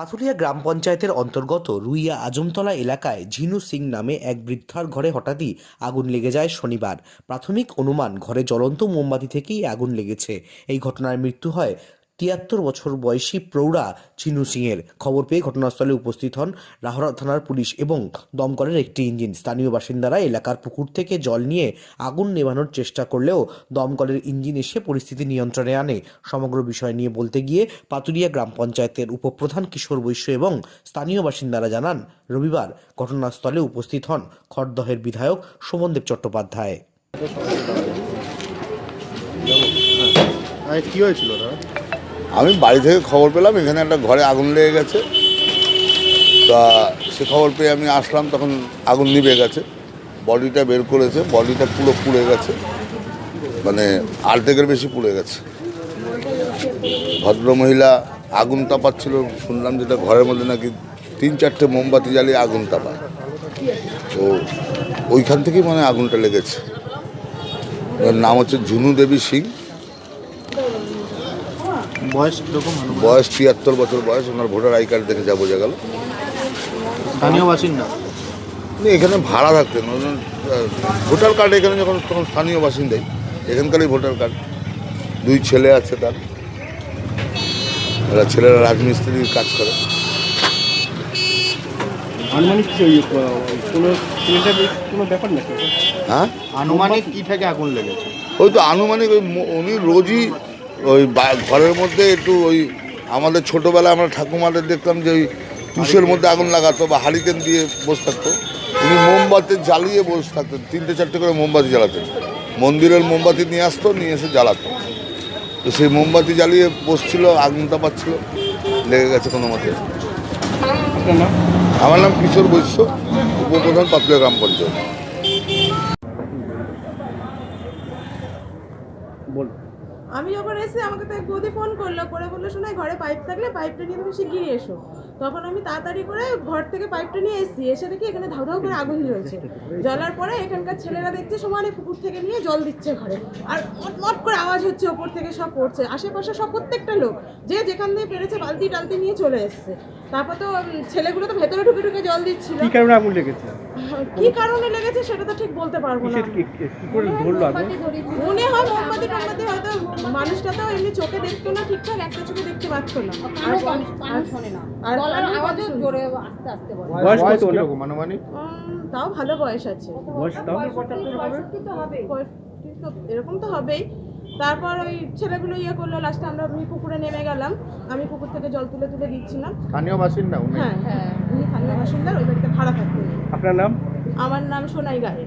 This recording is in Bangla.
পাথুরিয়া গ্রাম পঞ্চায়েতের অন্তর্গত রুইয়া আজমতলা এলাকায় ঝিনু সিং নামে এক বৃদ্ধার ঘরে হঠাৎই আগুন লেগে যায় শনিবার। প্রাথমিক অনুমান, ঘরে জ্বলন্ত মোমবাতি থেকেই আগুন লেগেছে। এই ঘটনার মৃত্যু হয় তিয়াত্তর বছর বয়সী প্রৌঢ়া চিনু সিংয়ের খবর পেয়ে ঘটনাস্থলে উপস্থিত হন রাহরা থানার পুলিশ এবং দমকলের একটি ইঞ্জিন। স্থানীয় বাসিন্দারা এলাকার পুকুর থেকে জল নিয়ে আগুন নেভানোর চেষ্টা করলেও দমকলের ইঞ্জিন এসে পরিস্থিতি নিয়ন্ত্রণে আনে। সমগ্র বিষয় নিয়ে বলতে গিয়ে পাতুরিয়া গ্রাম পঞ্চায়েতের উপপ্রধান কিশোর বৈশ্য এবং স্থানীয় বাসিন্দারা জানান, রবিবার ঘটনাস্থলে উপস্থিত হন খড়দহের বিধায়ক শোভনদেব চট্টোপাধ্যায়। কি হয়েছিল দাদা আমি বাড়ি থেকে খবর পেলাম, এখানে একটা ঘরে আগুন লেগে গেছে। তা সে খবর পেয়ে আমি আসলাম, তখন আগুন নিভে গেছে। বডিটা বের করেছে, বডিটা পুরো পুড়ে গেছে। মানে আর্ধেকের বেশি পুড়ে গেছে। ভদ্রমহিলা আগুন তাপাচ্ছিল, শুনলাম যেটা ঘরের মধ্যে নাকি তিন চারটে মোমবাতি জ্বালিয়ে আগুন তাপায়। তো ওইখান থেকেই মানে আগুনটা লেগেছে। নাম হচ্ছে ঝুনু দেবী সিং। বয়স কীরকম? বয়স তিয়াত্তর বছর বয়স ওনার ভোটার আই কার্ড দেখে যা বোঝা গেল। স্থানীয় বাসিন্দা? এখানে ভাড়া থাকতেন ভোটার কার্ড এখানে যখন তখন স্থানীয় বাসিন্দাই এখানকারই ভোটার কার্ড। দুই ছেলে আছে তার। এরা ছেলেরা রাজমিস্ত্রির কাজ করে। আনুমানিক কোনো ব্যাপার হ্যাঁ? আনুমানিক কি থেকে আগুন লেগেছে? ওই তো আনুমানিক ওই উনি রোজই ওই বা- ঘরের মধ্যে একটু ওই আমাদের ছোটোবেলায় আমরা ঠাকুমাদের দেখতাম যে ওই তুষের মধ্যে আগুন লাগাতো বা হারিকেন দিয়ে বসে থাকতো। উনি মোমবাতি জ্বালিয়ে বসে থাকতেন তিনটে চারটে করে মোমবাতি জ্বালাতেন। মন্দিরের মোমবাতি নিয়ে আসতো নিয়ে এসে জ্বালাতো। তো সেই মোমবাতি জ্বালিয়ে বসছিল আগুন তাপাচ্ছিল লেগে গেছে কোনো মতে। আমার নাম কিশোর বৈশ্য উপপ্রধান পাতলিয়া গ্রাম পঞ্চায়েত। বলুন। আমি যখন এসে আমাকে তো এক বৌদি ফোন করল, করে বলল শোনাই ঘরে পাইপ থাকলে পাইপটা নিয়ে তুমি শিগগিরই এসো। তখন আমি তাড়াতাড়ি করে ঘর থেকে পাইপটা নিয়ে এসেছি। এসে দেখি এখানে ধাউ ধাউ করে আগুন জ্বলছে জ্বলার পরে এখানকার ছেলেরা দেখছে সমানে পুকুর থেকে নিয়ে জল দিচ্ছে ঘরে। আর মট করে আওয়াজ হচ্ছে, ওপর থেকে সব পড়ছে। আশেপাশে সব প্রত্যেকটা লোক, যে যেখান দিয়ে পেরেছে বালতি টালতি নিয়ে চলে এসছে। তারপর তো ছেলেগুলো তো ভেতরে ঢুকে ঢুকে জল দিচ্ছিল। কি কারণে আগুন লেগেছে? কি কারণে লেগেছে সেটা তো ঠিক বলতে পারব না। কি কি- কি করে ধরলো আগুন মনে হয় মোমবাতি টোমবাতি হয়তো মানুষটা তো এমনি চোখে দেখতো না ঠিকঠাক একটা চোখে দেখতে পাচ্ছ না। আর কানে শোনে না। আর আওয়াজও জোরে আস্তে আস্তে বলে। বয়স কত ওনার? কীরকম আনুমানিক? তাও ভালো বয়স আছে। বয়স তাও? পঁয়ষট্টি তো হবে এরকম তো হবেই। তারপর ওই ছেলেগুলো ইয়ে করল লাস্টে আমরা আমি পুকুরে নেমে গেলাম। আমি পুকুর থেকে জল তুলে তুলে দিচ্ছিলাম। স্থানীয় বাসিন্দা উনি? হ্যাঁ হ্যাঁ উনি স্থানীয় বাসিন্দার ওই বাড়িতে ভাড়া থাকতেন আপনার নাম? আমার নাম সোনাই গায়ে